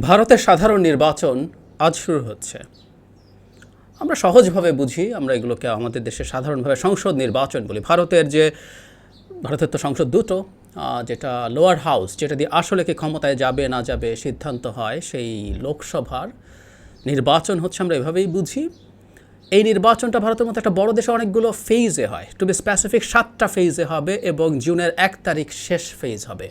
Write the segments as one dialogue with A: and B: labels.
A: ভারতের সাধারণ নির্বাচন আজ শুরু হচ্ছে। আমরা সহজভাবে বুঝি আমরা এগুলোকে আমাদের দেশে সাধারণভাবে সংসদ নির্বাচন বলি। ভারতের যে, ভারতের তো সংসদ দুটো যেটা লোয়ার হাউস যেটা দিয়ে আসলে কি ক্ষমতায় যাবে না যাবে সিদ্ধান্ত হয়, সেই লোকসভার নির্বাচন হচ্ছে আমরা এভাবেই বুঝি। এই নির্বাচনটা ভারতের মতো একটা বড় দেশে অনেকগুলো ফেজে হয়। টু বি স্পেসিফিক সাতটা ফেজে হবে এবং জুনের এক তারিখ শেষ ফেজ হবে।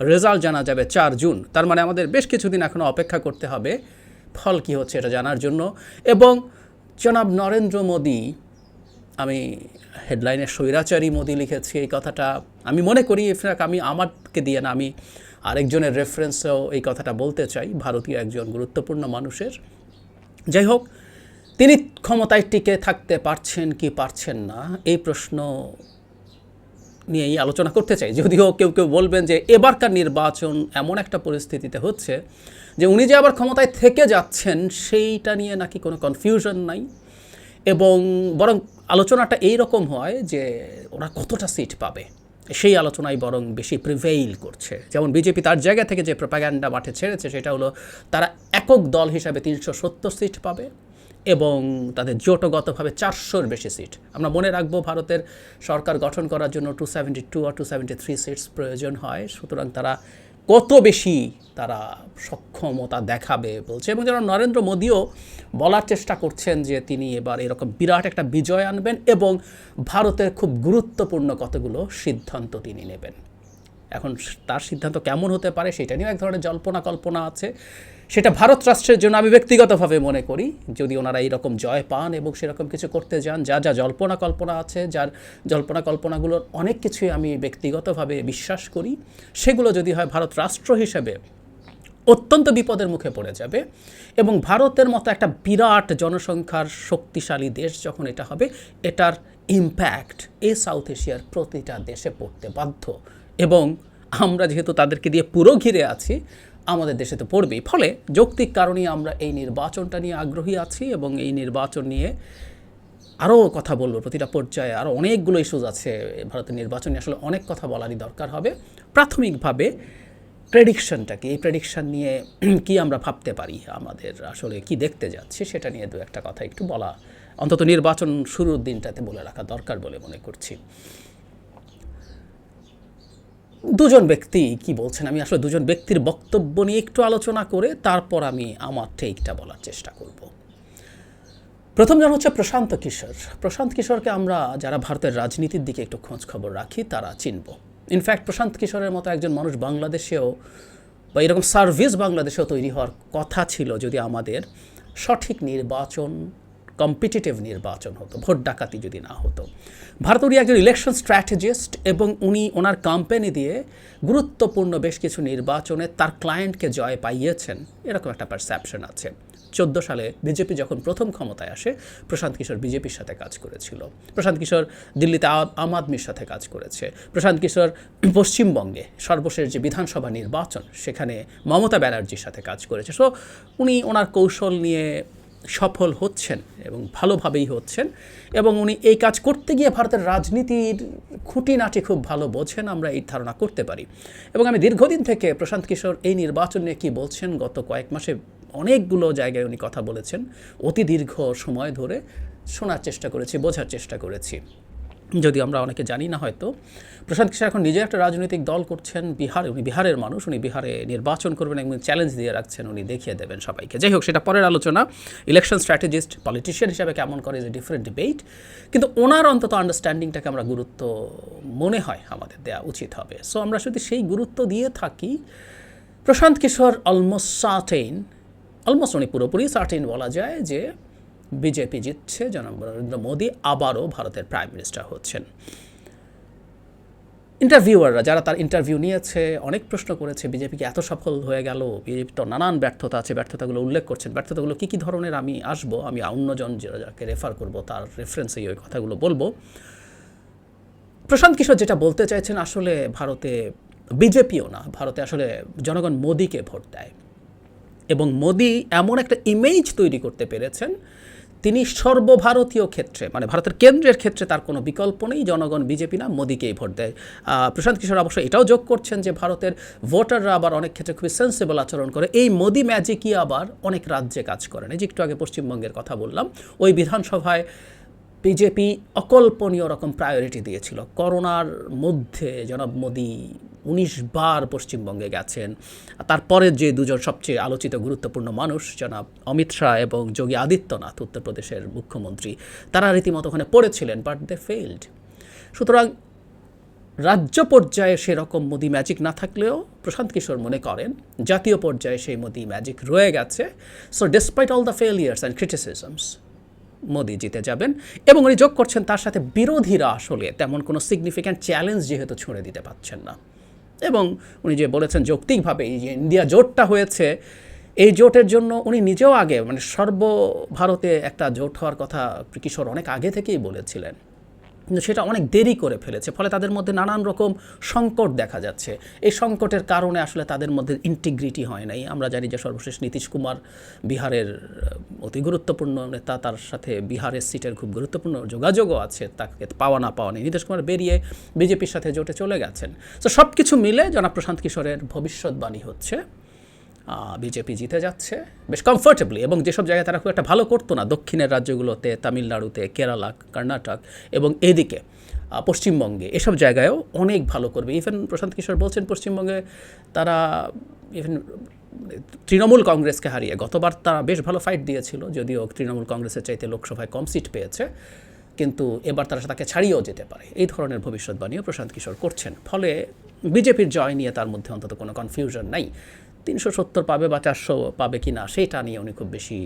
A: রেজাল্ট জানা যাবে চার জুন। তার মানে আমাদের বেশ কিছুদিন এখনও অপেক্ষা করতে হবে ফল কী হচ্ছে এটা জানার জন্য। এবং জনাব নরেন্দ্র মোদী, আমি হেডলাইনে স্বৈরাচারী মোদী লিখেছি এই কথাটা। আমি মনে করি ইনফ্যাক্ট আমি আমাকে দিয়ে না, আমি আরেকজনের রেফারেন্সেও এই কথাটা বলতে চাই, ভারতীয় একজন গুরুত্বপূর্ণ মানুষের। যাই হোক, তিনি ক্ষমতায় টিকে থাকতে পারছেন কি পারছেন না, এই প্রশ্ন নিয়েই আলোচনা করতে চাই। যদিও কেউ কেউ বলবেন যে এবারকার নির্বাচন এমন একটা পরিস্থিতিতে হচ্ছে যে উনি যে আবার ক্ষমতায় থেকে যাচ্ছেন, সেইটা নিয়ে নাকি কোনো কনফিউশন নাই এবং বরং আলোচনাটা এই রকম হয় যে ওরা কতটা সিট পাবে। সেই আলোচনায় বরং বেশি প্রিভেইল করছে। যেমন বিজেপি তার জায়গা থেকে যে প্রপাগ্যান্ডা মাঠে ছেড়েছে, সেটা হলো তারা একক দল হিসাবে তিনশো সত্তর সিট পাবে। এবং তাদের জোটগতভাবে চারশোর বেশি সিট। আমরা মনে রাখব ভারতের সরকার গঠন করার জন্য টু সেভেন্টি টু আর টু সেভেন্টি থ্রি সিটস প্রয়োজন হয়, সুতরাং তারা কত বেশি তারা সক্ষমতা দেখাবে বলছে। এবং যেন নরেন্দ্র মোদীও বলার চেষ্টা করছেন যে তিনি এবার এরকম বিরাট একটা বিজয় আনবেন এবং ভারতের খুব গুরুত্বপূর্ণ কতগুলো সিদ্ধান্ত তিনি নেবেন। এখন তার সিদ্ধান্ত কেমন হতে পারে সেটা নিয়েও এক ধরনের জল্পনা কল্পনা আছে। সেটা ভারত রাষ্ট্রের জন্য আমি ব্যক্তিগতভাবে মনে করি। যদি ওনারা এইরকম জয় পান এবং সেরকম কিছু করতে যান, যা যা জল্পনা কল্পনা আছে, যার জল্পনা কল্পনাগুলোর অনেক কিছুই আমি ব্যক্তিগতভাবে বিশ্বাস করি, সেগুলো যদি হয় ভারত রাষ্ট্র হিসেবে অত্যন্ত বিপদের মুখে পড়ে যাবে এবং ভারতের মতো একটা বিরাট জনসংখ্যার শক্তিশালী দেশ যখন এটা হবে, এটার ইম্প্যাক্ট এ সাউথ এশিয়ার প্রতিটা দেশে পড়তে বাধ্য। এবং আমরা যেহেতু তাদেরকে দিয়ে পুরো ঘিরে আছি আমাদের দেশে তো পড়বেই। ফলে যৌক্তিক কারণেই আমরা এই নির্বাচনটা নিয়ে আগ্রহী আছি এবং এই নির্বাচন নিয়ে আরও কথা বলব। প্রতিটা পর্যায়ে আরও অনেকগুলো ইস্যুজ আছে। ভারতের নির্বাচনে আসলে অনেক কথা বলারই দরকার হবে। প্রাথমিকভাবে প্রেডিকশনটা কি এই প্রেডিকশন নিয়ে কি আমরা ভাবতে পারি? আমাদের আসলে কি দেখতে যাচ্ছে? সেটা নিয়ে দু একটা কথা একটু বলা। অন্তত নির্বাচন শুরুর দিনটাতে বলে রাখা দরকার বলে মনে করছি। দুজন ব্যক্তি, কি বলছেন? আমি আসলে দুজন ব্যক্তির বক্তব্য নিয়ে একটু আলোচনা করে তারপর আমি আমার টেকটা বলার চেষ্টা করব। প্রথম জন হচ্ছে প্রশান্ত কিশোর। প্রশান্ত কিশোরকে আমরা যারা ভারতের রাজনীতির দিকে একটু খোঁজ খবর রাখি, তারা চিনব। ইনফ্যাক্ট প্রশান্ত কিশোরের মতো একজন মানুষ বাংলাদেশেও বা এরকম সার্ভিস বাংলাদেশেও তৈরি হওয়ার কথা ছিল যদি আমাদের সঠিক নির্বাচন কম্পিটিটিভ নির্বাচন হতো, ভোট ডাকাতি যদি না হতো। ভারত উনি একজন ইলেকশন স্ট্র্যাটেজিস্ট এবং উনি ওনার কোম্পানি দিয়ে গুরুত্বপূর্ণ বেশ কিছু নির্বাচনে তার ক্লায়েন্টকে জয় পাইয়েছেন। এরকম একটা পারসেপশন আছে। চোদ্দ সালে বিজেপি যখন প্রথম ক্ষমতায় আসে, প্রশান্ত কিশোর বিজেপির সাথে কাজ করেছিল। প্রশান্ত কিশোর দিল্লিতে আম আদমির সাথে কাজ করেছে। প্রশান্ত কিশোর পশ্চিমবঙ্গে সর্বশেষ যে বিধানসভা নির্বাচন, সেখানে মমতা ব্যানার্জির সাথে কাজ করেছে। সো উনি ওনার কৌশল নিয়ে সফল হচ্ছেন এবং ভালোভাবেই হচ্ছেন এবং উনি এই কাজ করতে গিয়ে ভারতের রাজনীতির খুঁটিনাটি খুব ভালো বোঝেন, আমরা এই ধারণা করতে পারি। এবং আমি দীর্ঘদিন থেকে প্রশান্ত কিশোর এই নির্বাচন নিয়ে কী বলছেন, গত কয়েক মাসে অনেকগুলো জায়গায় উনি কথা বলেছেন। অতি দীর্ঘ সময় ধরে শোনার চেষ্টা করেছি, বোঝার চেষ্টা করেছি। যদি আমরা অনেকে জানি না হয়তো, প্রশান্ত কিশোর এখন নিজে একটা রাজনৈতিক দল করছেন বিহারে, উনি বিহারের মানুষ, উনি বিহারে নির্বাচন করবেন এবং চ্যালেঞ্জ দিয়ে রাখছেন, উনি দেখিয়ে দেবেন সবাইকে। যাই হোক, সেটা পরের আলোচনা। ইলেকশন স্ট্র্যাটেজিস্ট পলিটিশিয়ান হিসাবে কেমন করে এ ডিফারেন্ট ডিবেট কিন্তু ওনার অন্তত আন্ডারস্ট্যান্ডিংটাকে আমরা গুরুত্ব মনে হয় আমাদের দেওয়া উচিত হবে। সো আমরা যদি সেই গুরুত্ব দিয়ে থাকি, Prashant Kishor almost certain almost উনি পুরোপুরি সার্টেইন বলা যায় যে বিজেপি জিতছে জনাব নরেন্দ্র মোদী আবারও ভারতের প্রাইম মিনিস্টার হচ্ছেন। ইন্টারভিউয়াররা যারা তার ইন্টারভিউ নিয়েছে, অনেক প্রশ্ন করেছে বিজেপিকে এত সফল হয়ে গেল? বিজেপি তো নানান ব্যর্থতা আছে, ব্যর্থতাগুলো উল্লেখ করছেন। ব্যর্থতাগুলো কী কী ধরনের? আমি আসব, আমি অন্যজন যাকে রেফার করব, তার রেফারেন্সেই ওই কথাগুলো বলব। প্রশান্ত কিশোর যেটা বলতে চাইছেন, আসলে ভারতে বিজেপিও না, ভারতে আসলে জনগণ মোদিকে ভোট দেয়। এবং মোদি এমন একটা ইমেজ তৈরি করতে পেরেছেন তিনি সর্বভারতীয় ক্ষেত্রে মানে ভারতের কেন্দ্রের ক্ষেত্রে তার কোনো বিকল্প নেই। জনগণ, বিজেপি না, মোদীকেই ভোট দেয়। প্রশান্ত কিশোর অবশ্য এটাও যোগ করছেন যে ভারতের ভোটাররা আবার অনেক ক্ষেত্রে খুবই সেন্সেবল আচরণ করে। এই মোদি ম্যাজিকই আবার অনেক রাজ্যে কাজ করেন। এই যে একটু আগে পশ্চিমবঙ্গের কথা বললাম, ওই বিধানসভায় বিজেপি অকল্পনীয় রকম প্রায়োরিটি দিয়েছিল। করোনার মধ্যে জনাব মোদি উনিশ বার পশ্চিমবঙ্গে গেছেন। তারপরে যে দুজন সবচেয়ে আলোচিত গুরুত্বপূর্ণ মানুষ, জনাব অমিত শাহ এবং যোগী আদিত্যনাথ, উত্তরপ্রদেশের মুখ্যমন্ত্রী, তারা রীতিমতো ওখানে পড়েছিলেন বাট দে ফেইল্ড সুতরাং রাজ্য পর্যায়ে সেরকম মোদি ম্যাজিক না থাকলেও প্রশান্ত কিশোর মনে করেন, জাতীয় পর্যায়ে সেই মোদি ম্যাজিক রয়ে গেছে। So despite all the failures and criticisms Modi জিতে যাবেন এবং উনি যোগ করছেন তার সাথে বিরোধীরা আসলে তেমন কোনো সিগনিফিক্যান্ট চ্যালেঞ্জ যেহেতু ছুঁড়ে দিতে পারছেন না। এবং উনি যে বলেছেন যৌক্তিকভাবে এই যে ইন্ডিয়া জোটটা হয়েছে, এই জোটের জন্য উনি নিজেও আগে মানে সর্বভারতে একটা জোট হওয়ার কথা কিশোর অনেক আগে থেকেই বলেছিলেন। কিন্তু সেটা অনেক দেরি করে ফেলেছে, ফলে তাদের মধ্যে নানান রকম সংকট দেখা যাচ্ছে। এই সংকটের কারণে আসলে তাদের মধ্যে ইন্টিগ্রিটি হয় নাই। আমরা জানি যে সর্বশেষ নীতিশ কুমার বিহারের অতি গুরুত্বপূর্ণ নেতা, তার সাথে বিহারের সিটের খুব গুরুত্বপূর্ণ যোগাযোগও আছে, তাকে পাওয়া না পাওয়া নেই। নীতিশ কুমার বেরিয়ে বিজেপির সাথে জোটে চলে গেছেন। তো সব কিছু মিলে জনাব প্রশান্ত কিশোরের ভবিষ্যৎবাণী হচ্ছে। বিজেপি জিতে যাচ্ছে বেশ কমফোর্টেবলি এবং যেসব জায়গায় তারা খুব একটা ভালো করতো না, দক্ষিণের রাজ্যগুলোতে, তামিলনাড়ুতে, কেরালা, কর্ণাটক এবং এদিকে পশ্চিমবঙ্গে, এসব জায়গায়ও অনেক ভালো করবে। ইভেন প্রশান্ত কিশোর বলছেন, পশ্চিমবঙ্গে তারা ইভেন তৃণমূল কংগ্রেসকে হারিয়ে গতবার তারা বেশ ভালো ফাইট দিয়েছিল, যদিও তৃণমূল কংগ্রেসের চাইতে লোকসভায় কম সিট পেয়েছে, কিন্তু এবার তারা তাকে ছাড়িয়েও যেতে পারে। এই ধরনের ভবিষ্যৎবাণীও প্রশান্ত কিশোর করছেন। ফলে বিজেপির জয় নিয়ে তার মধ্যে অন্তত কোনো কনফিউশন নাই। তিনশো সত্তর পাবে বা চারশো পাবে কি না, সেটা নিয়ে উনি খুব বেশি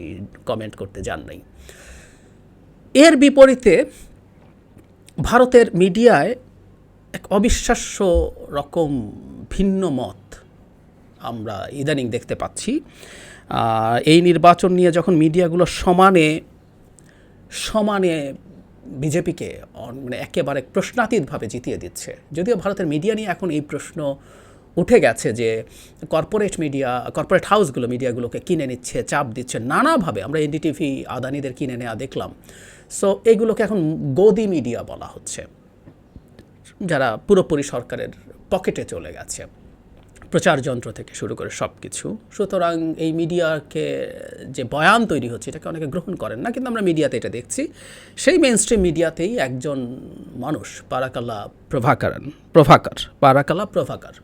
A: কমেন্ট করতে যান নাই। এর বিপরীতে ভারতের মিডিয়ায় এক অবিশ্বাস্য রকম ভিন্ন মত আমরা ইদানিং দেখতে পাচ্ছি। এই নির্বাচন নিয়ে যখন মিডিয়াগুলো সমানে সমানে বিজেপিকে মানে একেবারে প্রশ্নাতীতভাবে জিতিয়ে দিচ্ছে, যদিও ভারতের মিডিয়া নিয়ে এখন এই প্রশ্ন উঠে গেছে যে কর্পোরেট মিডিয়া কর্পোরেট হাউসগুলো মিডিয়াগুলোকে কিনে নিচ্ছে, চাপ দিচ্ছে, নানাভাবে আমরা এনডিটিভি আদানিদের কিনে নেওয়া দেখলাম। সো এগুলোকে এখন গদি মিডিয়া বলা হচ্ছে, যারা পুরোপুরি সরকারের পকেটে চলে গেছে। প্রচার যন্ত্র থেকে শুরু করে সব কিছু সুতরাং এই মিডিয়াকে যে বয়ান তৈরি হচ্ছে, এটাকে অনেকে গ্রহণ করেন না, কিন্তু আমরা মিডিয়াতে এটা দেখছি। সেই মেন স্ট্রিম মিডিয়াতেই একজন মানুষ, পারাকালা প্রভাকরণ, প্রভাকর, পারাকালা প্রভাকর।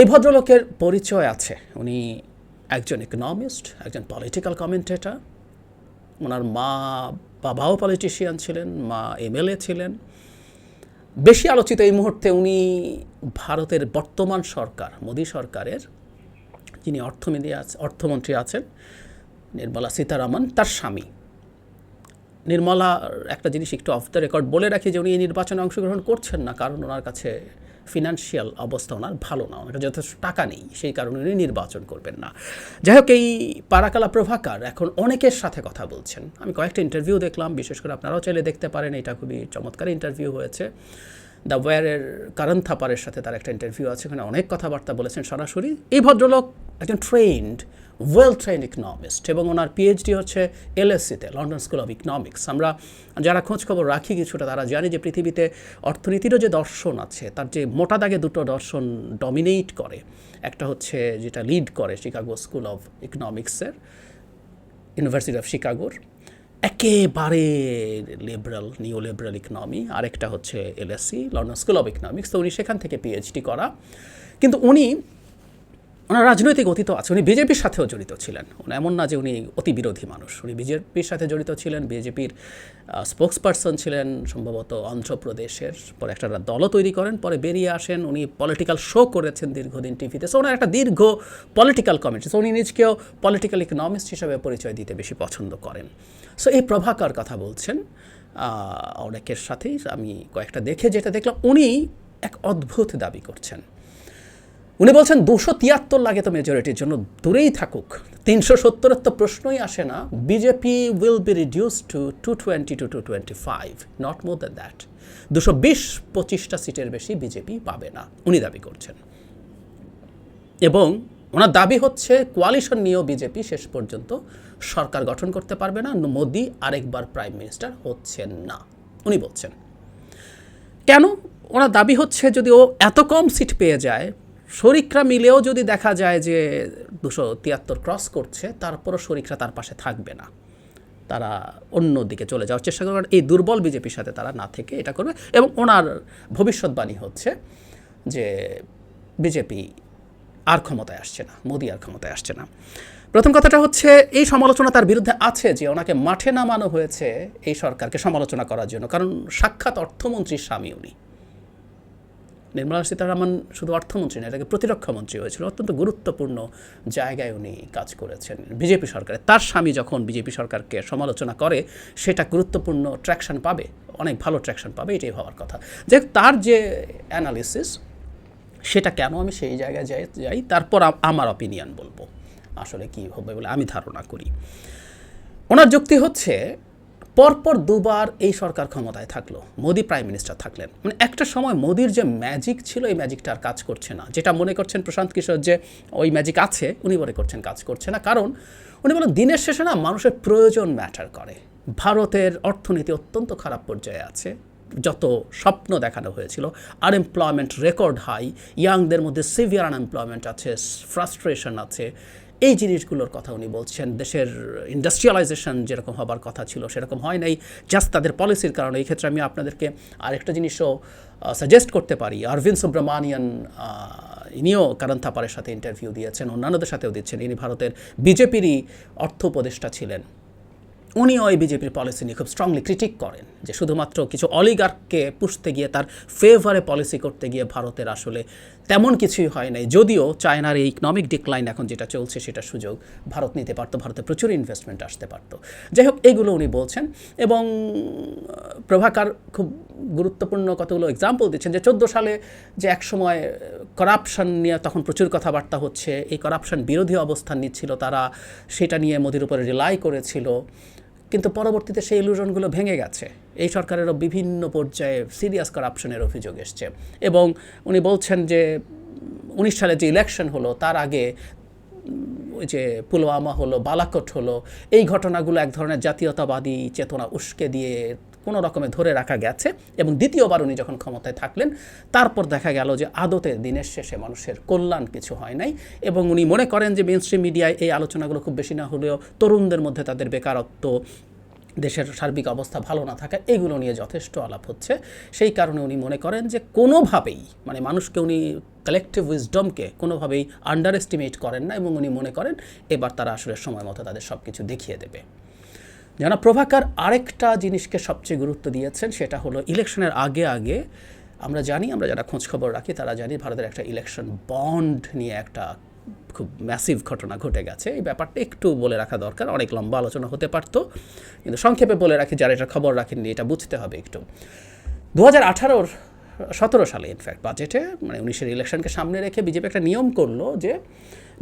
A: এই ভদ্রলোকের পরিচয় আছে। উনি একজন ইকোনমিস্ট একজন পলিটিক্যাল কমেন্টেটর ওনার মা বাবাও পলিটিশিয়ান ছিলেন, মা এমএলএ ছিলেন। বেশি আলোচিত এই মুহূর্তে উনি ভারতের বর্তমান সরকার, মোদী সরকারের যিনি অর্থমন্ত্রী আছে, অর্থমন্ত্রী আছেন, নির্মলা সীতারামন, তার স্বামী। নির্মলা একটা জিনিস একটু অফ দ্য রেকর্ড বলে রাখি যে উনি এই নির্বাচনে অংশগ্রহণ করছেন না, কারণ ওনার কাছে ফিনান্সিয়াল অবস্থা ওনার ভালো না ওনার যথেষ্ট টাকা নেই, সেই কারণে উনি নির্বাচন করবেন না। যাই হোক, এই পারাকালা প্রভাকার এখন অনেকের সাথে কথা বলছেন। আমি কয়েকটা ইন্টারভিউ দেখলাম, বিশেষ করে আপনারাও চাইলে দেখতে পারেন, এটা খুবই চমৎকার ইন্টারভিউ হয়েছে। দ্য ওয়ারের কারণ থাপারের সাথে তার একটা ইন্টারভিউ আছে, ওখানে অনেক কথাবার্তা বলেছেন সরাসরি। এই ভদ্রলোক একজন ট্রেন্ড ওয়েল ট্রেন্ড ইকনমিস্ট এবং ওনার পিএইচডি হচ্ছে এলএসসিতে লন্ডন স্কুল অফ ইকনমিক্স আমরা যারা খোঁজ খবর রাখি কিছুটা, তারা জানি যে পৃথিবীতে অর্থনীতিরও যে দর্শন আছে, তার যে মোটা দাগে দুটো দর্শন ডমিনেট করে, একটা হচ্ছে যেটা লিড করে শিকাগো স্কুল অফ ইকনমিক্সের ইউনিভার্সিটি অফ শিকাগোর একেবারে লিবারাল নিও লিবারাল ইকনমি আরেকটা হচ্ছে LSC London school of economics তো উনি সেখান থেকে পিএইচডি করা। কিন্তু উনি, ওনার রাজনৈতিক অতীত আছে, উনি বিজেপির সাথেও জড়িত ছিলেন। উনি এমন না যে উনি অতি বিরোধী মানুষ, উনি বিজেপির সাথে জড়িত ছিলেন বিজেপির স্পোক্স পারসন ছিলেন, সম্ভবত অন্ধ্রপ্রদেশের, পরে একটা দলও তৈরি করেন, পরে বেরিয়ে আসেন, উনি পলিটিক্যাল শো করেছেন দীর্ঘদিন টিভিতে সো ওনার একটা দীর্ঘ পলিটিক্যাল কমেন্ট সো উনি নিজকেও পলিটিক্যাল ইকোনমিস্ট হিসাবে পরিচয় দিতে বেশি পছন্দ করেন। সো এই প্রভাকার কথা বলছেন। অনেকের সাথেই আমি কয়েকটা দেখে যেটা দেখলাম, উনি এক অদ্ভুত দাবি করছেন। উনি বলছেন, দুশো তিয়াত্তর লাগে তো মেজরিটির জন্য, দূরেই থাকুক। তিনশো সত্তরের তো প্রশ্নই আসে না। BJP will be reduce to two twenty two two twenty five not more than that দুশো বিশ পঁচিশটা সিটের বেশি বিজেপি পাবে না, উনি দাবি করছেন। এবং ওনার দাবি হচ্ছে কোয়ালিশন নিয়েও বিজেপি শেষ পর্যন্ত সরকার গঠন করতে পারবে না, মোদি আরেকবার প্রাইম মিনিস্টার হচ্ছেন না। উনি বলছেন, কেন? ওনার দাবি হচ্ছে যদি ও এত কম সিট পেয়ে যায়, শরিকরা মিলেও যদি দেখা যায় যে দুশো তিয়াত্তর ক্রস করছে, তারপরও শরিকরা তার পাশে থাকবে না। তারা অন্য দিকে চলে যাওয়ার চেষ্টা করবে এই দুর্বল বিজেপির সাথে তারা না থেকে এটা করবে এবং ওনার ভবিষ্যৎবাণী হচ্ছে যে বিজেপি আর ক্ষমতায় আসছে না, মোদি আর ক্ষমতায় আসছে না। প্রথম কথাটা হচ্ছে, এই সমালোচনা তার বিরুদ্ধে আছে যে ওনাকে মাঠে নামানো হয়েছে এই সরকারকে সমালোচনা করার জন্য। কারণ সাক্ষাৎ অর্থমন্ত্রীর স্বামী উনি। নির্মলা সীতারামন শুধু অর্থমন্ত্রী না এটাকে প্রতিরক্ষামন্ত্রী হয়েছিল। অত্যন্ত গুরুত্বপূর্ণ জায়গায় উনি কাজ করেছেন বিজেপি সরকারে। তার স্বামী যখন বিজেপি সরকারকে সমালোচনা করে, সেটা গুরুত্বপূর্ণ ট্র্যাকশন পাবে, অনেক ভালো ট্র্যাকশন পাবে, এটাই হওয়ার কথা। যে তার যে অ্যানালিসিস সেটা কেন আমি সেই জায়গায় যাই যাই, তারপর আমার অপিনিয়ন বলব। আসলে কি হবে বলে আমি ধারণা করি। ওনার যুক্তি হচ্ছে, পরপর দুবার এই সরকার ক্ষমতায় থাকল, মোদি প্রাইম মিনিস্টার থাকলেন। মানে একটা সময় মোদির যে ম্যাজিক ছিল, এই ম্যাজিকটা আর কাজ করছে না। যেটা মনে করছেন প্রশান্ত কিশোর যে ওই ম্যাজিক আছে, উনি মনে করছেন কাজ করছে না। কারণ উনি বলেন, দিনের শেষে না মানুষের প্রয়োজন ম্যাটার করে। ভারতের অর্থনীতি অত্যন্ত খারাপ পর্যায়ে আছে। যত স্বপ্ন দেখানো হয়েছিল আনএমপ্লয়মেন্ট রেকর্ড হাই ইয়াংদের মধ্যে সিভিয়ার আনএমপ্লয়মেন্ট আছে ফ্রাস্ট্রেশন আছে এই জিনিসগুলোর কথা উনি বলছেন। দেশের ইন্ডাস্ট্রিয়ালাইজেশন যেরকম হবার কথা ছিল সেরকম হয় নাই। জাস্ট তাদের পলিসির কারণে। এই ক্ষেত্রে আমি আপনাদেরকে আরেকটা জিনিসও সাজেস্ট করতে পারি। অরবিন্দ সুব্রমানিয়ান ইনিও কারণ থাপারের সাথে ইন্টারভিউ দিয়েছেন, অন্যান্যদের সাথেও দিচ্ছেন। ইনি ভারতের বিজেপিরই অর্থ উপদেষ্টা ছিলেন। উনিও এই বিজেপির পলিসি নিয়ে খুব স্ট্রংলি ক্রিটিক করেন যে শুধুমাত্র কিছু অলিগার্ককে পুষতে গিয়ে তার ফেভারে পলিসি করতে গিয়ে ভারতের আসলে তেমন কিছুই হয় নাই। যদিও চায়নার এই ইকনমিক ডিক্লাইন এখন যেটা চলছে সেটা সুযোগ ভারত নিতে পারতো, ভারতে প্রচুর ইনভেস্টমেন্ট আসতে পারতো। যাই হোক, এগুলো উনি বলছেন এবং প্রভাকার খুব গুরুত্বপূর্ণ কতগুলো এক্সাম্পল দিচ্ছেন যে চোদ্দ সালে যে একসময় করাপশন নিয়ে তখন প্রচুর কথাবার্তা হচ্ছে, এই করাপশন বিরোধী অবস্থান নিচ্ছিল তারা, সেটা নিয়ে মোদির উপরে রিলাই করেছিল। কিন্তু পরবর্তীতে সেই ইলুশনগুলো ভেঙে গেছে। এই সরকারেরও বিভিন্ন পর্যায়ে সিরিয়াস করাপশনের অভিযোগ এসছে। এবং উনি বলছেন যে, উনিশ সালে যে ইলেকশন হলো, তার আগে ওই যে পুলওয়ামা হলো, বালাকোট হলো, এই ঘটনাগুলো এক ধরনের জাতীয়তাবাদী চেতনা উস্কে দিয়ে কোনো রকমে ধরে রাখা গেছে এবং দ্বিতীয়বার উনি যখন ক্ষমতায় থাকলেন, তারপর দেখা গেল যে আদতে দিনের শেষে মানুষের কল্যাণ কিছু হয় নাই এবং উনি মনে করেন যে মেন স্ট্রিম মিডিয়ায় এই আলোচনাগুলো খুব বেশি না হলেও তরুণদের মধ্যে তাদের বেকারত্ব, দেশের সার্বিক অবস্থা ভালো না থাকা, এগুলো নিয়ে যথেষ্ট আলাপ হচ্ছে। সেই কারণে উনি মনে করেন যে কোনোভাবেই মানে মানুষকে উনি কালেকটিভ উইজডমকে কোনোভাবেই আন্ডার এস্টিমেট করেন না এবং উনি মনে করেন এবার তারা আসলে সময় মতো তাদের সব কিছু দেখিয়ে দেবে। যারা প্রভাকার আরেকটা জিনিসকে সবচেয়ে গুরুত্ব দিয়েছেন, সেটা হলো ইলেকশনের আগে আগে আমরা জানি, আমরা যারা খোঁজখবর রাখি, তারা জানি ভারতের একটা ইলেকশন বন্ড নিয়ে একটা খুব ম্যাসিভ ঘটনা ঘটে গেছে। এই ব্যাপারটা একটু বলে রাখা দরকার, অনেক লম্বা আলোচনা হতে পারতো, কিন্তু সংক্ষেপে বলে রাখি, যারা এটা খবর রাখেননি, এটা বুঝতে হবে একটু। দু হাজার আঠারোর সতেরো সালে ইনফ্যাক্ট বাজেটে মানে উনিশের ইলেকশনকে সামনে রেখে বিজেপি একটা নিয়ম করল যে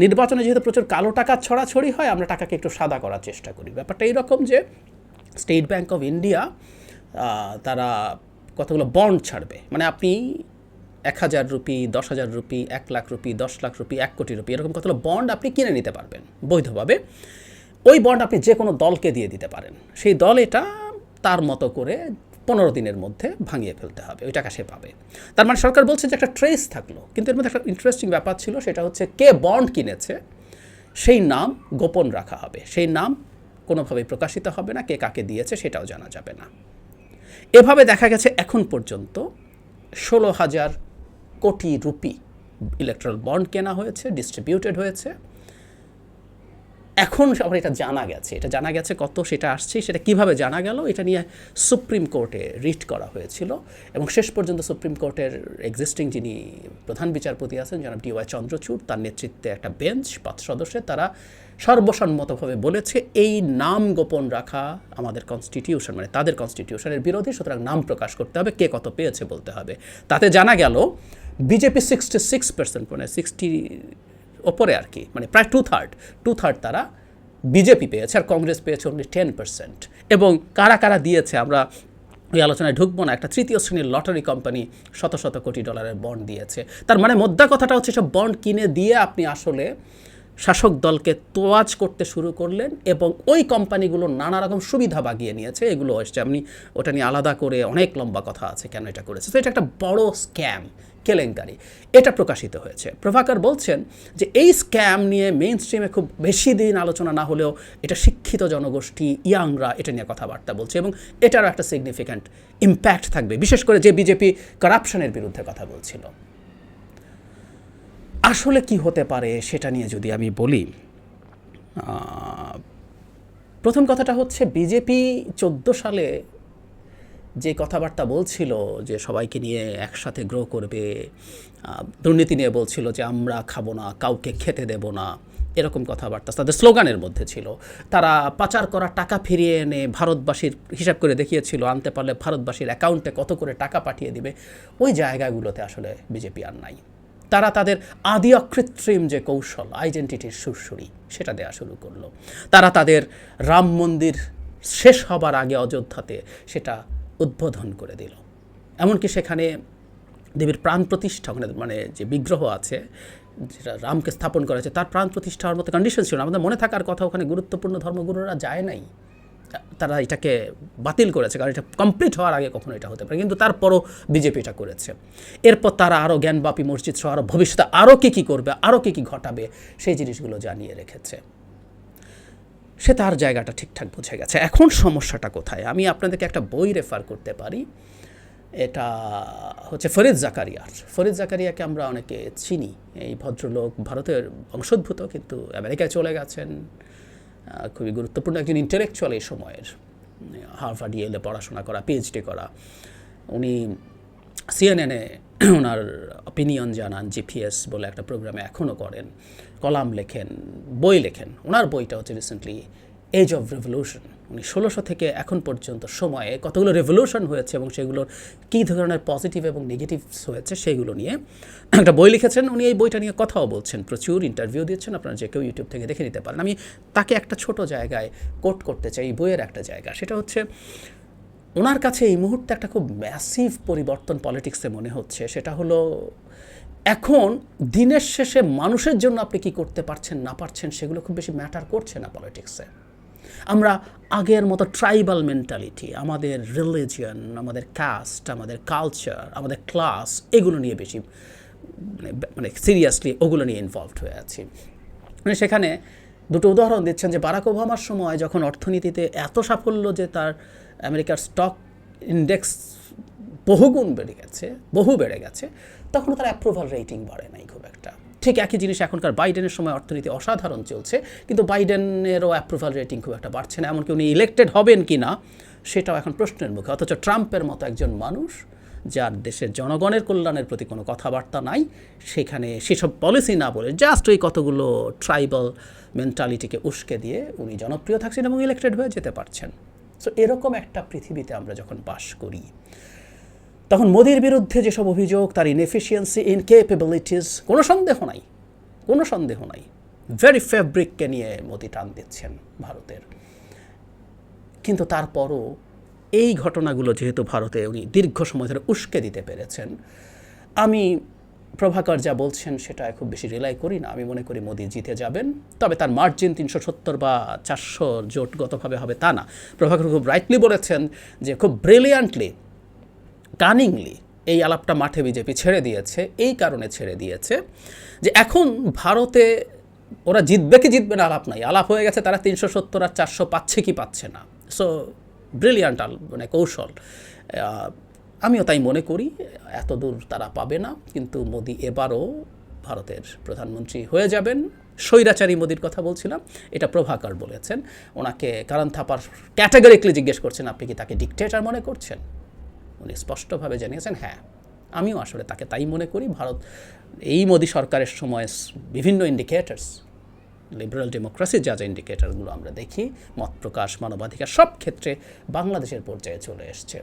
A: নির্বাচনে যেহেতু প্রচুর কালো টাকা ছড়াছড়ি হয়, আমরা টাকাকে একটু সাদা করার চেষ্টা করি। ব্যাপারটা এইরকম যে স্টেট ব্যাংক অফ ইন্ডিয়া তারা কতগুলো বন্ড ছাড়বে? মানে আপনি এক হাজার রুপি, দশ হাজার রুপি, এক লাখ রুপি, দশ লাখ রুপি, এক কোটি রুপি, এরকম কতগুলো বন্ড আপনি কিনে নিতে পারবেন, বৈধভাবে। ওই বন্ড আপনি যে কোনো দলকে দিয়ে দিতে পারেন। সেই দল এটা তার মতো করে পনেরো দিনের মধ্যে ভাঙিয়ে ফেলতে হবে, ওই টাকা সে পাবে। তার মানে সরকার বলছে যে একটা ট্রেস থাকল, কিন্তু এর মধ্যে একটা ইন্টারেস্টিং ব্যাপার ছিল, সেটা হচ্ছে কে বন্ড কিনেছে, সেই নাম গোপন রাখা হবে, সেই নাম কোনোভাবেই প্রকাশিত হবে না, কে কাকে দিয়েছে সেটাও জানা যাবে না। এভাবে দেখা গেছে এখন পর্যন্ত ষোলো হাজার কোটি রুপি ইলেকট্রাল বন্ড কেনা হয়েছে ডিস্ট্রিবিউটেড হয়েছে এখন আবার এটা জানা গেছে। এটা জানা গেছে কত সেটা আসছে, সেটা কীভাবে জানা গেল, এটা নিয়ে সুপ্রিম কোর্টে রিট করা হয়েছিল এবং শেষ পর্যন্ত সুপ্রিম কোর্টের এক্সিস্টিং যিনি প্রধান বিচারপতি আছেন জনাব ডি ওয়াই চন্দ্রচূড়, তার নেতৃত্বে একটা বেঞ্চ, পাঁচ সদস্যের, তারা সর্বসম্মতভাবে বলেছে, এই নাম গোপন রাখা আমাদের কনস্টিটিউশন মানে তাদের কনস্টিটিউশনের বিরোধী, সুতরাং নাম প্রকাশ করতে হবে, কে কত পেয়েছে বলতে হবে। তাতে জানা গেল, বিজেপি সিক্সটি সিক্স পার্সেন্ট মানে সিক্সটি ওপরে আর কি মানে প্রায় টু থার্ড টু থার্ড তারা বিজেপি পেয়েছে আর কংগ্রেস পেয়েছে অনলি টেন পার্সেন্ট এবং কারা কারা দিয়েছে আমরা ওই আলোচনায় ঢুকবো না, একটা তৃতীয় শ্রেণির লটারি কোম্পানি শত শত কোটি ডলারের বন্ড দিয়েছে। তার মানে মোদ্দা কথাটা হচ্ছে সব বন্ড কিনে দিয়ে আপনি আসলে শাসক দলকে তোয়াজ করতে শুরু করলেন এবং ওই কোম্পানিগুলো নানা রকম সুবিধা বাগিয়ে নিয়েছে। এগুলো এসছে আপনি ওটা নিয়ে আলাদা করে অনেক লম্বা কথা আছে কেন এটা করেছে। তো এটা একটা বড় স্ক্যাম, কেলেঙ্কারি। এটা প্রকাশিত হয়েছে। প্রভাকর বলছেন যে এই স্ক্যাম নিয়ে মেইন স্ট্রিমে খুব বেশি দিন আলোচনা না হলেও এটা শিক্ষিত জনগোষ্ঠী, ইয়াংরা এটা নিয়ে কথাবার্তা বলছে এবং এটারও একটা সিগনিফিক্যান্ট ইম্প্যাক্ট থাকবে। বিশেষ করে যে বিজেপি কারাপশনের বিরুদ্ধে কথা বলছিল। আসলে কি হতে পারে সেটা নিয়ে যদি আমি বলি প্রথম কথাটা হচ্ছে বিজেপি চোদ্দ সালে যে কথাবার্তা বলছিল যে সবাইকে নিয়ে একসাথে গ্রো করবে দুর্নীতি নিয়ে বলছিল যে আমরা খাব না, কাউকে খেতে দেব না, এরকম কথাবার্তা তাদের স্লোগানের মধ্যে ছিল। তারা পাচার করা টাকা ফিরিয়ে এনে ভারতবাসীর হিসাব করে দেখিয়েছিল, আনতে পারলে ভারতবাসীর অ্যাকাউন্টে কত করে টাকা পাঠিয়ে দিবে, ওই জায়গাগুলোতে আসলে বিজেপি আর নাই। তারা তাদের আদি অকৃত্রিম যে কৌশল আইডেন্টিটির সুরসুরি, সেটা দেওয়া শুরু করল। তারা তাদের রাম মন্দির শেষ হবার আগে অযোধ্যাতে সেটা উদ্বোধন করে দিল। এমনকি সেখানে দেবীর প্রাণ প্রতিষ্ঠা ওখানে মানে যে বিগ্রহ আছে, যেটা রামকে স্থাপন করা হয়েছে, তার প্রাণ প্রতিষ্ঠার মতো কন্ডিশন ছিল। আমাদের মনে থাকার কথা, ওখানে গুরুত্বপূর্ণ ধর্মগুরুরা যায় নাই। তারা এটাকে বাতিল করেছে, কারণ এটা কমপ্লিট হওয়ার আগে কখনো এটা হতে পারে, কিন্তু তারপরও বিজেপি এটা করেছে। এরপর তারা আরও জ্ঞানবাপী মসজিদ সহ আরও ভবিষ্যতে আরও কী কী করবে আরও কী কী ঘটাবে, সেই জিনিসগুলো জানিয়ে রেখেছে। সে তার জায়গাটা ঠিকঠাক বুঝে গেছে। এখন সমস্যাটা কোথায়? আমি আপনাদেরকে একটা বই রেফার করতে পারি। এটা হচ্ছে ফরিদ জাকারিয়ার। ফরিদ জাকারিয়াকে আমরা অনেকে চিনি। এই ভদ্রলোক ভারতের বংশোদ্ভূত, কিন্তু আমেরিকায় চলে গেছেন। খুবই গুরুত্বপূর্ণ একজন ইন্টেলেকচুয়াল এই সময়ের। হার্ভার্ড, ইয়েলে পড়াশোনা করা পিএইচডি করা। উনি সিএনএনে ওনার অপিনিয়ন জানান জিপিএস বলে একটা প্রোগ্রামে এখনও করেন। কলাম লেখেন, বই লেখেন। ওনার বইটা হচ্ছে রিসেন্টলি এজ অফ রেভলিউশন উনি ষোলোশো থেকে এখন পর্যন্ত সময়ে কতগুলো রেভলিউশন হয়েছে এবং সেগুলোর কী ধরনের পজিটিভ এবং নেগেটিভস হয়েছে সেগুলো নিয়ে একটা বই লিখেছেন। উনি এই বইটা নিয়ে কথাও বলছেন। প্রচুর ইন্টারভিউ দিচ্ছেন। আপনারা যে কেউ ইউটিউব থেকে দেখে নিতে পারেন। আমি তাকে একটা ছোট জায়গায় কোট করতে চাই, এই বইয়ের একটা জায়গা। সেটা হচ্ছে, ওনার কাছে এই মুহূর্তে একটা খুব ম্যাসিভ পরিবর্তন পলিটিক্সে মনে হচ্ছে। সেটা হলো, এখন দিনের শেষে মানুষের জন্য আপনি কি করতে পারছেন, না পারছেন, সেগুলো খুব বেশি ম্যাটার করছে না পলিটিক্সে আমরা আগের মতো ট্রাইবাল মেন্টালিটি আমাদের রিলিজিয়ন আমাদের কাস্ট আমাদের কালচার আমাদের ক্লাস এগুলো নিয়ে বেশি মানে মানে সিরিয়াসলি ওগুলো নিয়ে ইনভলভড হয়ে আছি। মানে সেখানে দুটো উদাহরণ দিচ্ছেন যে বারাক ওবামার সময় যখন অর্থনীতিতে এত সাফল্য যে তার আমেরিকার স্টক ইন্ডেক্স বহুগুণ বেড়ে গেছে, বহু বেড়ে গেছে তখন তার অ্যাপ্রুভাল রেটিং বাড়ে নাই খুব একটা। ঠিক একই জিনিস এখনকার বাইডেনের সময় অর্থনীতি অসাধারণ চলছে, কিন্তু বাইডেনেরও অ্যাপ্রুভাল রেটিং খুব একটা বাড়ছে না, এমনকি উনি ইলেক্টেড হবেন কি না, সেটাও এখন প্রশ্নের মুখে। অথচ ট্রাম্পের মতো একজন মানুষ, যার দেশের জনগণের কল্যাণের প্রতি কোনো কথাবার্তা নাই, সেখানে সেসব পলিসি না বলে জাস্ট ওই কতগুলো ট্রাইবাল মেন্টালিটিকে উস্কে দিয়ে উনি জনপ্রিয় থাকছেন এবং ইলেক্টেড হয়ে যেতে পারছেন। সো এরকম একটা পৃথিবীতে আমরা যখন বাস করি তখন মোদির বিরুদ্ধে যেসব অভিযোগ, তার ইনএফিসিয়েন্সি ইনকেপেবিলিটিস কোনো সন্দেহ নাই। কোনো সন্দেহ নাই। ভেরি ফেব্রিককে নিয়ে মোদি টান দিচ্ছেন ভারতের। কিন্তু তারপরও এই ঘটনাগুলো যেহেতু ভারতে উনি দীর্ঘ সময় ধরে উস্কে দিতে পেরেছেন, আমি প্রভাকর যা বলছেন সেটা খুব বেশি রিলাই করি না। আমি মনে করি মোদি জিতে যাবেন। তবে তার মার্জিন তিনশো সত্তর বা চারশো জোটগতভাবে হবে তা না। প্রভাকর খুব রাইটলি বলেছেন যে খুব ব্রিলিয়ান্টলি কানিংলি এই আলাপটা মাঠে বিজেপি ছেড়ে দিয়েছে, এই কারণে ছেড়ে দিয়েছে যে এখন ভারতে ওরা জিতবে কি জিতবে না আলাপ নাই। আলাপ হয়ে গেছে তারা তিনশো সত্তর আর চারশো পাচ্ছে কি পাচ্ছে না। সো ব্রিলিয়ান্ট আল মানে কৌশল। আমিও তাই মনে করি, এত দূর তারা পাবে না, কিন্তু মোদি এবারও ভারতের প্রধানমন্ত্রী হয়ে যাবেন। স্বৈরাচারী মোদির কথা বলছিলাম, এটা প্রভাকর বলেছেন। ওনাকে কারণ থাপার ক্যাটাগরিকলি জিজ্ঞেস করছেন, আপনি কি তাকে ডিকটেটার মনে করছেন? উনি স্পষ্টভাবে জানিয়েছেন হ্যাঁ আমিও আসলে তাকে তাই মনে করি। ভারত, এই মোদী সরকারের সময় বিভিন্ন ইন্ডিকেটার্স লিবারাল ডেমোক্রেসির যা যা ইন্ডিকেটারগুলো আমরা দেখি, মত প্রকাশ, মানবাধিকার, সব ক্ষেত্রে বাংলাদেশের পর্যায়ে চলে এসছে।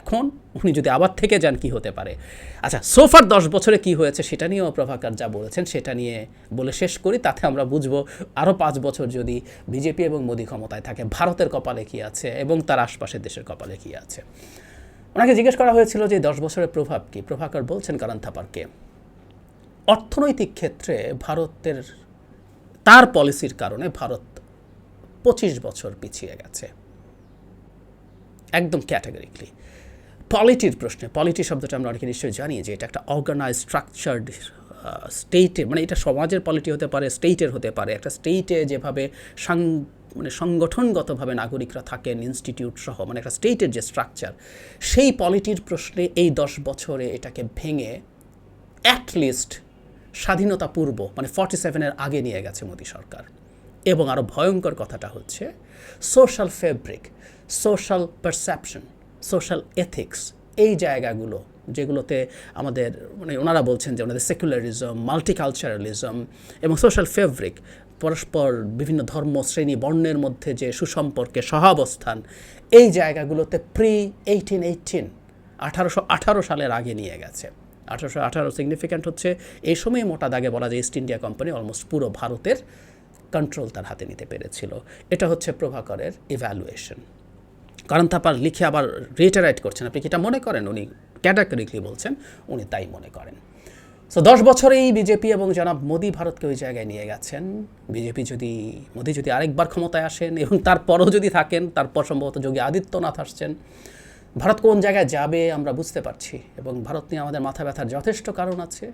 A: এখন উনি যদি আবার থেকে যান, কি হতে পারে? আচ্ছা সোফার দশ বছরে কি হয়েছে সেটা নিয়েও প্রভাকর যা বলেছেন, সেটা নিয়ে বলে শেষ করি। তাতে আমরা বুঝব আরও পাঁচ বছর যদি বিজেপি এবং মোদী ক্ষমতায় থাকে, ভারতের কপালে কী আছে এবং তার আশপাশের দেশের কপালে কী আছে। ওনাকে জিজ্ঞেস করা হয়েছিল যে দশ বছরের প্রভাব কি? প্রভাকর বলছেন কারণ থাপারকে। অর্থনৈতিক ক্ষেত্রে ভারতের, তার পলিসির কারণে ভারত পঁচিশ বছর পিছিয়ে গেছে। একদম ক্যাটাগরিকলি পলিটির প্রশ্নে পলিটি শব্দটা আমরা অনেকে নিশ্চয়ই জানি যে এটা একটা অর্গানাইজ স্ট্রাকচার্ড স্টেটে মানে এটা সমাজের পলিটি হতে পারে স্টেটের হতে পারে। একটা স্টেটে যেভাবে সাং মানে সংগঠনগতভাবে নাগরিকরা থাকেন ইনস্টিটিউট সহ মানে একটা স্টেটের যে স্ট্রাকচার সেই পলিটির প্রশ্নে এই দশ বছরে এটাকে ভেঙে অ্যাটলিস্ট স্বাধীনতা পূর্ব মানে ফর্টি সেভেনের আগে নিয়ে গেছে মোদী সরকার। এবং আরও ভয়ঙ্কর কথাটা হচ্ছে social fabric social perception social ethics এই জায়গাগুলো, যেগুলোতে আমাদের মানে ওনারা বলছেন যে ওনাদের সেকুলারিজম মাল্টিকালচারালিজম এবং সোশ্যাল ফেব্রিক পরস্পর বিভিন্ন ধর্ম, শ্রেণি, বর্ণের মধ্যে যে সুসম্পর্কে সহাবস্থান, এই জায়গাগুলোতে প্রি এইটিন এইটিন আঠারোশো আঠারো সালের আগে নিয়ে গেছে। আঠারোশো আঠারো সিগনিফিক্যান্ট হচ্ছে, এই সময়ে মোটা দাগে বলা যায় ইস্ট ইন্ডিয়া কোম্পানি অলমোস্ট পুরো ভারতের কন্ট্রোল তার হাতে নিতে পেরেছিল। এটা হচ্ছে প্রভাকরের ইভ্যালুয়েশন কারণ থাপার লিখে আবার রিটারাইট করছেন, আপনি কি এটা মনে করেন? উনি ক্যাটাগরিকলি বলছেন, উনি তাই মনে করেন। সো দশ বছরেই বিজেপি এবং জনাব মোদী ভারতকে ওই জায়গায় নিয়ে গেছেন। বিজেপি যদি, মোদি যদি আরেকবার ক্ষমতায় আসেন এবং তারপরও যদি থাকেন, তারপর সম্ভবত যোগী আদিত্যনাথ আসছেন, ভারত কোন জায়গায় যাবে আমরা বুঝতে পারছি এবং ভারত নিয়ে আমাদের মাথা ব্যথার যথেষ্ট কারণ আছে।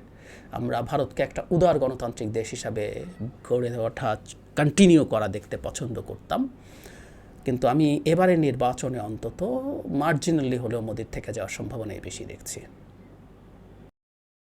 A: আমরা ভারতকে একটা উদার গণতান্ত্রিক দেশ হিসাবে গড়ে ওঠা কন্টিনিউ করা দেখতে পছন্দ করতাম। কিন্তু আমি এবারের নির্বাচনে অন্তত মার্জিনালি হলেও মোদির থেকে যাওয়ার সম্ভাবনাই বেশি দেখছি।